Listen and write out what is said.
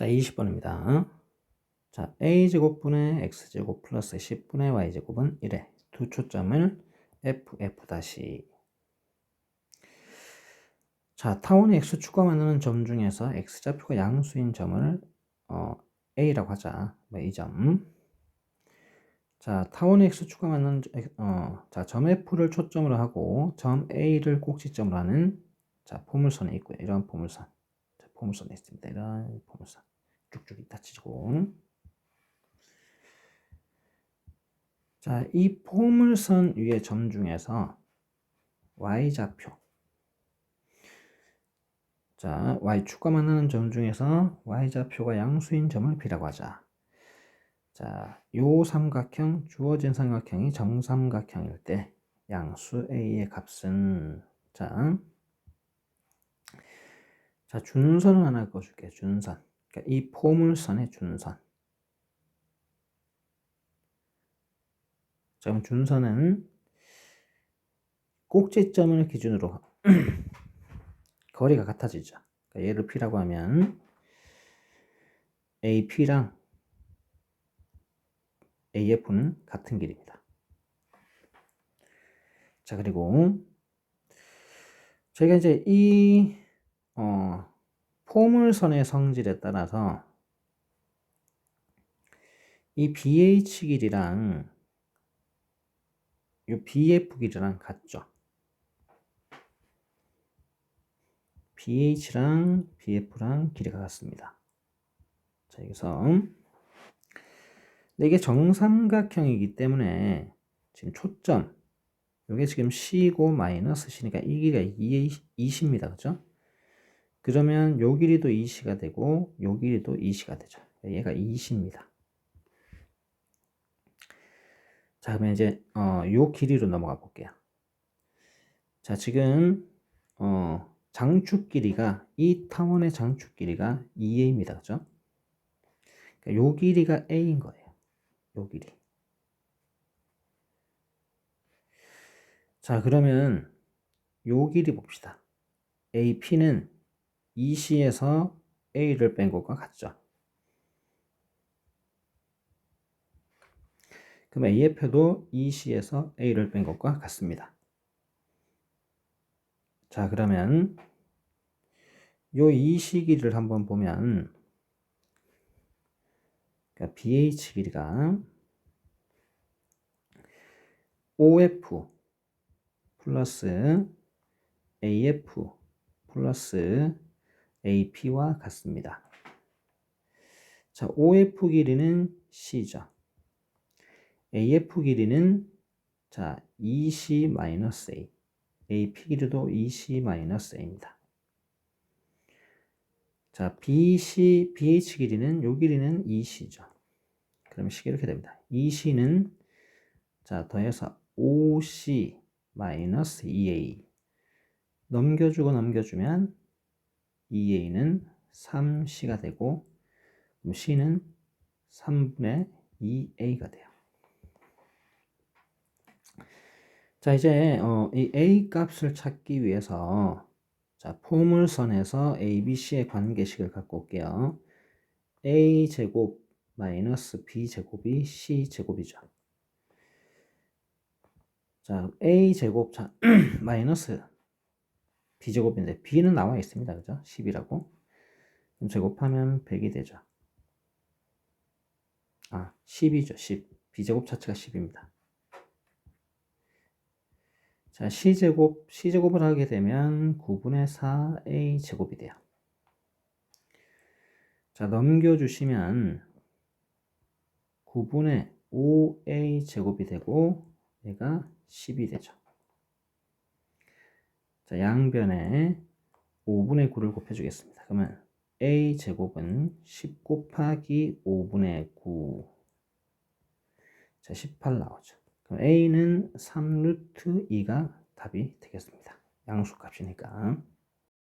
자, 20번입니다. 자, a제곱분의 x제곱 플러스 10분의 y제곱은 1에 두 초점을 f, f 다시 자, 타원의 x축과 만나는 점 중에서 x좌표가 양수인 점을 어, a라고 하자. 뭐, 이 점. 자, 타원의 x축과 만나는 어, 자, 점 f를 초점으로 하고 점 a를 꼭지점으로 하는 자, 포물선에 있고요. 이런 포물선. 자, 포물선에 있습니다. 이런 포물선. 쭉쭉 있다 치고 자, 이 포물선 위의 점 중에서 y좌표 자, y축과 만나는 점 중에서 y좌표가 양수인 점을 B라고 하자. 자, 요 삼각형, 주어진 삼각형이 정삼각형일 때 양수 A의 값은 자, 자 준선을 하나 그어줄게요. 준선. 그러니까 이 포물선의 준선. 자, 그럼 준선은 꼭지점을 기준으로 거리가 같아지죠. 그러니까 얘를 P라고 하면 AP랑 AF는 같은 길입니다. 자, 그리고 저희가 이제 이 어, 포물선의 성질에 따라서 이 BH 길이랑 이 BF 길이랑 같죠. BH랑 BF랑 길이가 같습니다. 자, 여기서 이게 정삼각형이기 때문에 지금 초점 이게 지금 C고 마이너스 C니까 이 길이가 2입니다. 그죠? 그러면 요 길이도 2시가 되고 요 길이도 2시가 되죠. 얘가 2시입니다. 자, 그러면 이제 어, 요 길이로 넘어가 볼게요. 자, 지금 어, 장축 길이가 이 타원의 장축 길이가 2a입니다. 그죠? 그러니까 요 길이가 a인 거예요. 요 길이. 자, 그러면 요 길이 봅시다. AP는 EC에서 A를 뺀 것과 같죠. 그럼 AF도 EC에서 A를 뺀 것과 같습니다. 자, 그러면 요 EC 길이를 한번 보면 그러니까 BH 길이가 OF 플러스 AF 플러스 AP와 같습니다. 자, OF 길이는 C죠. AF 길이는 자, EC-A. AP 길이도 EC-A입니다. 자, BC, BH 길이는 요 길이는 EC죠. 그러면 식이 이렇게 됩니다. EC는 자, 더해서 OC 마이너스 EA 넘겨주고 넘겨주면 EA는 3C가 되고 C는 3분의 2A가 돼요. 자 이제 어, 이 A 값을 찾기 위해서 자 포물선에서 ABC의 관계식을 갖고 올게요. A 제곱 마이너스 B 제곱이 C 제곱이죠. 자 A 제곱 자 마이너스 b제곱인데 b는 나와 있습니다. 그죠? 10이라고. 그럼 제곱하면 100이 되죠. 아, 10이죠. 10. b제곱 자체가 10입니다. 자, c제곱, c제곱을 하게 되면 9분의 4a 제곱이 돼요. 자, 넘겨주시면 9분의 5a 제곱이 되고 얘가 10이 되죠. 자, 양변에 5분의 9를 곱해주겠습니다. 그러면 a 제곱은 10 곱하기 5분의 9 자, 18 나오죠. 그럼 a는 3루트 2가 답이 되겠습니다. 양수값이니까.